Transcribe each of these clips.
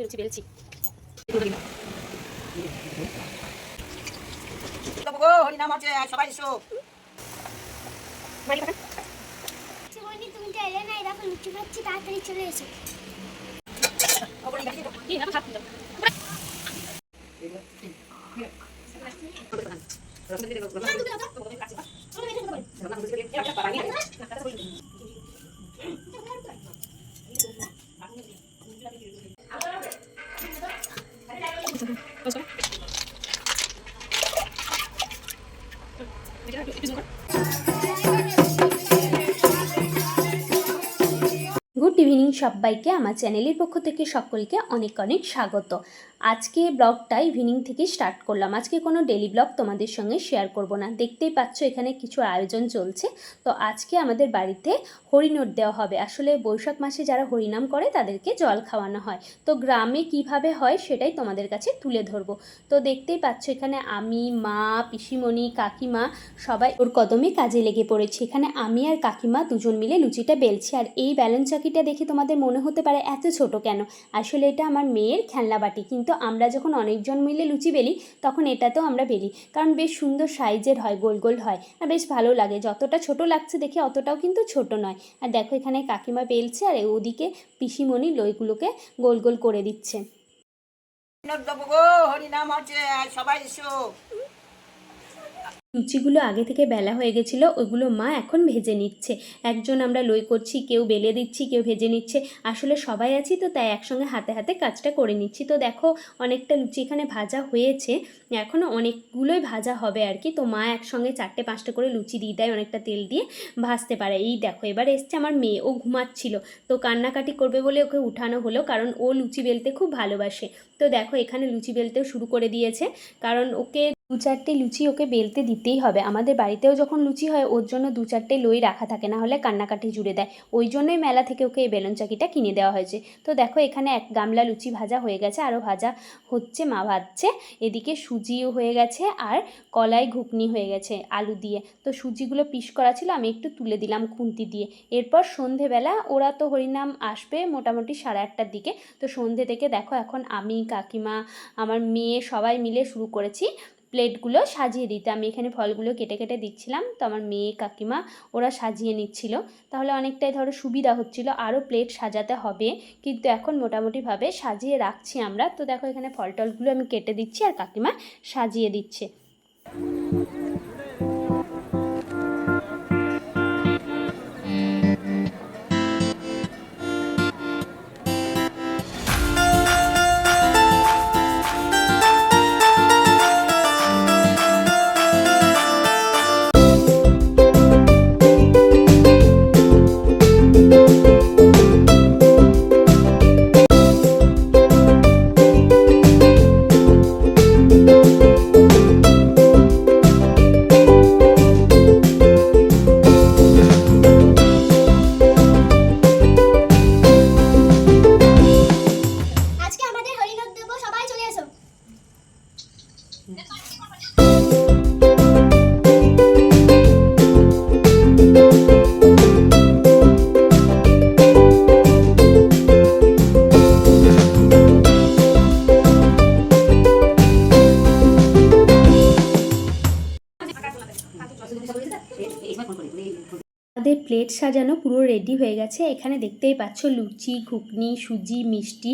লুচি বেলছি হরিনাম আছে সবাই এসো। তুমি তো এলে না এরকম লুচি খাচ্ছি তাড়াতাড়ি চলে এসো। কি সবাইকে আমার চ্যানেলের পক্ষ থেকে সকলকে অনেক অনেক স্বাগত। আজকে ব্লগটা ইভিনিং থেকে স্টার্ট করলাম। আজকে কোনো ডেলি ব্লগ তোমাদের সঙ্গে শেয়ার করব না। দেখতেই পাচ্ছ এখানে কিছু আয়োজন চলছে। তো আজকে আমাদের বাড়িতে হরিনোট দেওয়া হবে। আসলে বৈশাখ মাসে যারা হরিনাম করে, তাদেরকে জল খাওয়ানো হয়। তো গ্রামে কীভাবে হয় সেটাই তোমাদের কাছে তুলে ধরবো। তো দেখতেই পাচ্ছ এখানে আমি, মা, পিসিমণি, কাকিমা সবাই ওর কদমে কাজে লেগে পড়েছি। এখানে আমি আর কাকিমা দুজন মিলে লুচিটা বেলছি। আর এই ব্যালন চাকিটা দেখে তোমাদের মনে হতে পারে এত ছোট কেন? আসলে এটা আমার মেয়ের খেলনা বাটি। কিন্তু আমরা যখন অনেকজন মিলে লুচি বেলি, তখন এটাতেও আমরা বেলি। কারণ বেশ সুন্দর সাইজের হয়, গোল গোল হয়। আর বেশ ভালো লাগে। যতটা ছোট লাগছে দেখে অতটাও কিন্তু ছোট নয়। আর দেখো এখানে কাকিমা বেলছে আর ওদিকে পিসিমণি লইগুলোকে গোল গোল করে দিচ্ছে। হরিনাম আছে সবাই এসো। লুচিগুলো আগে থেকে বেলা হয়ে গেছিল ওইগুলো মা এখন ভেজে নিচ্ছে। একজন আমরা লই করছি, কেউ বেলে দিচ্ছি, কেউ ভেজে নিচ্ছে। আসলে সবাই আছি তো, তাই একসঙ্গে হাতে হাতে কাজটা করে নিচ্ছি। তো দেখো, অনেকটা লুচি এখানে ভাজা হয়েছে। এখনও অনেকগুলোই ভাজা হবে আর কি। তো মা একসঙ্গে চারটে পাঁচটা করে লুচি দিয়ে দেয়, অনেকটা তেল দিয়ে ভাজতে পারে। এই দেখো, এবার এসছে আমার মেয়ে, ও ঘুমাচ্ছিল। তো কান্নাকাটি করবে বলে ওকে উঠানো হলো, কারণ ও লুচি বেলতে খুব ভালোবাসে। তো দেখো, এখানে লুচি বেলতেও শুরু করে দিয়েছে, কারণ ওকে দু চারটে লুচি ওকে বেলতে দিতেই হবে। আমাদের বাড়িতেও যখন লুচি হয়, ওর জন্য দু চারটে লই রাখা থাকে, না হলে কান্নাকাটি জুড়ে দেয়। ওই জন্যই মেলা থেকে ওকে এই বেলন চাকিটা কিনে দেওয়া হয়েছে। তো দেখো, এখানে এক গামলা লুচি ভাজা হয়ে গেছে, আরও ভাজা হচ্ছে, মা ভাজছে। এদিকে সুজিও হয়ে গেছে আর কলাই ঘুগনি হয়ে গেছে আলু দিয়ে। তো সুজিগুলো পিস করা ছিল, আমি একটু তুলে দিলাম খুন্তি দিয়ে। এরপর সন্ধেবেলা, ওরা তো হরিনাম আসবে মোটামুটি সাড়ে আটটার দিকে। তো সন্ধে থেকে দেখো, এখন আমি, কাকিমা, আমার মেয়ে সবাই মিলে শুরু করেছি। প্লেটগুলো সাজিয়ে দিতে। আমি এখানে ফলগুলো কেটে কেটে দিচ্ছিলাম। তো আমার মেয়ে, কাকিমা ওরা সাজিয়ে নিচ্ছিল। তাহলে অনেকটাই ধরো সুবিধা হচ্ছিল। আরও প্লেট সাজাতে হবে। কিন্তু এখন মোটামুটিভাবে সাজিয়ে রাখছি আমরা। তো দেখো এখানে ফল টলগুলো আমি কেটে দিচ্ছি আর কাকিমা সাজিয়ে দিচ্ছে। সাজানো পুরো রেডি হয়ে গেছে। এখানে দেখতেই পাচ্ছ লুচি, ঘুগনি, সুজি, মিষ্টি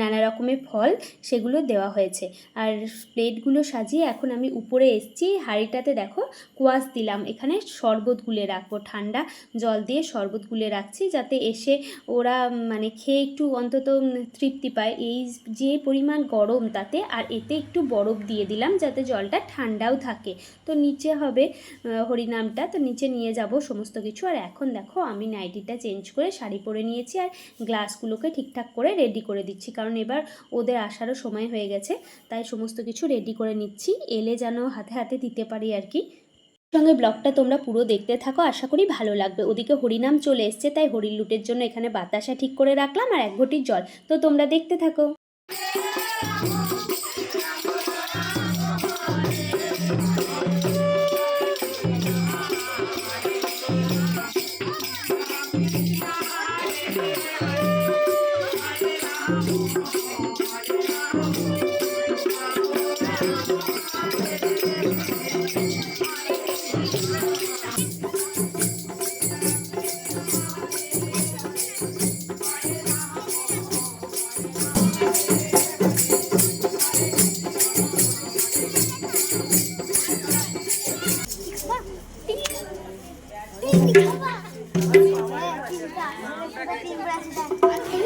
নানা রকমের ফল সেগুলো দেওয়া হয়েছে। আর প্লেটগুলো সাজিয়ে এখন আমি উপরে এসেছি। হাঁড়িটাতে দেখো কোয়াশ দিলাম। এখানে শরবত গুলে রাখব। ঠান্ডা জল দিয়ে শরবত গুলে রাখছি যাতে এসে ওরা মানে খেয়ে একটু অন্তত তৃপ্তি পায়। এই যে পরিমাণ গরম তাতে, আর এতে একটু বরফ দিয়ে দিলাম যাতে জলটা ঠান্ডাও থাকে। তো নিচে হবে হরিনামটা। তো নিচে নিয়ে যাব সমস্ত কিছু। আর এখন দেখো, আমি নাইটিটা চেঞ্জ করে শাড়ি পরে নিয়েছি আর গ্লাসগুলোকে ঠিকঠাক করে রেডি করে দিচ্ছি। কারণ এবার ওদের আসারও সময় হয়ে গেছে, তাই সমস্ত কিছু রেডি করে নিচ্ছি। এলে যেন হাতে হাতে দিতে পারি আর কি। সঙ্গে ব্লগটা তোমরা পুরো দেখতে থাকো, আশা করি ভালো লাগবে। ওদিকে হরিনাম চলে এসছে, তাই হরির লুটের জন্য এখানে বাতাসা ঠিক করে রাখলাম আর এক ঘটির জল। তো তোমরা দেখতে থাকো। আজকে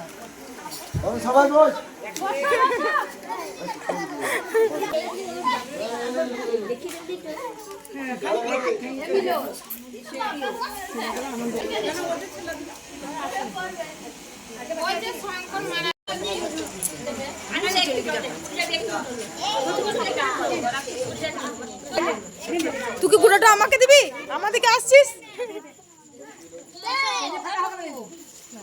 সবাই বস। তুই কি গুঁড়োটা আমাকে দিবি? আমাদেরকে আসছিস? এই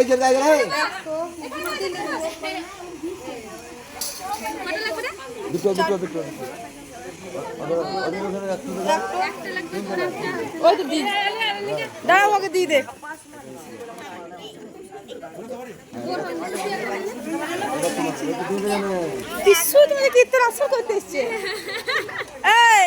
যে দেখ রে দুটো দুটো দুটো দুটো ওদের- ওদের ওখানে রাখতে হবে। ওই তো দি দাঁড়া দিয়ে দে। টিসু তুমি কীর্তন আসো করতে এসছে? এই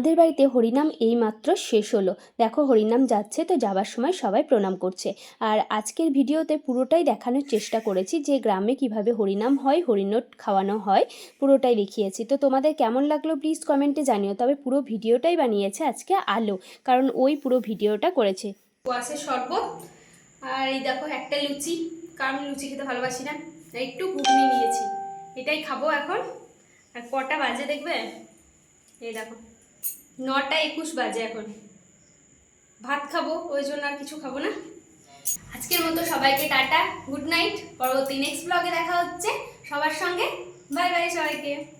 আমাদের বাড়িতে হরিনাম এইমাত্র শেষ হলো। দেখো হরিনাম যাচ্ছে, তো যাবার সময় সবাই প্রণাম করছে। আর আজকের ভিডিওতে পুরোটাই দেখানোর চেষ্টা করেছি যে গ্রামে কীভাবে হরিনাম হয়, হরিণট খাওয়ানো হয়, পুরোটাই দেখিয়েছি। তো তোমাদের কেমন লাগল প্লিজ কমেন্টে জানিও। তবে পুরো ভিডিওটাই বানিয়েছে আজকে আলো, কারণ ওই পুরো ভিডিওটা করেছে। কুয়াশের শরবত, আর এই দেখো একটা লুচি, কারণ লুচি খেতে ভালোবাসি না একটু ঘুগনি নিয়েছি। এটাই খাব এখন। আর কটা বাজে দেখবে? এই দেখো। নটা একুশ বাজে এখন। ভাত খাব, ওই জন্য আর কিছু খাব না। আজকের মতো সবাইকে টাটা, গুড নাইট। পরবর্তী নেক্সট ব্লগে দেখা হচ্ছে। সবার সঙ্গে। বাই বাই সবাইকে।